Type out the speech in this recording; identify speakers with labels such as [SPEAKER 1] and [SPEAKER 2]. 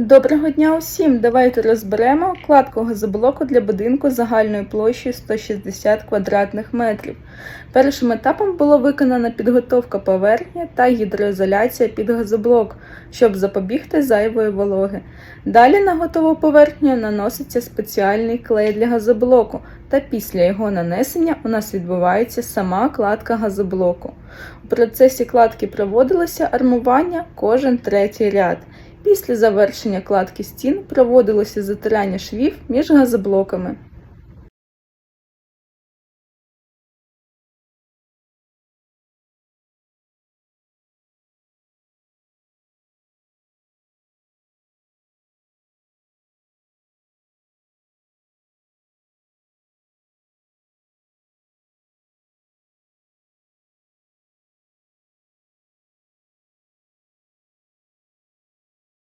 [SPEAKER 1] Доброго дня усім! Давайте розберемо кладку газоблоку для будинку загальною площею 160 квадратних метрів. Першим етапом було виконана підготовка поверхні та гідроізоляція під газоблок, щоб запобігти зайвої вологи. Далі на готову поверхню наноситься спеціальний клей для газоблоку, та після його нанесення у нас відбувається сама кладка газоблоку. У процесі кладки проводилося армування кожен третій ряд. Після завершення кладки стін проводилося затирання швів між газоблоками.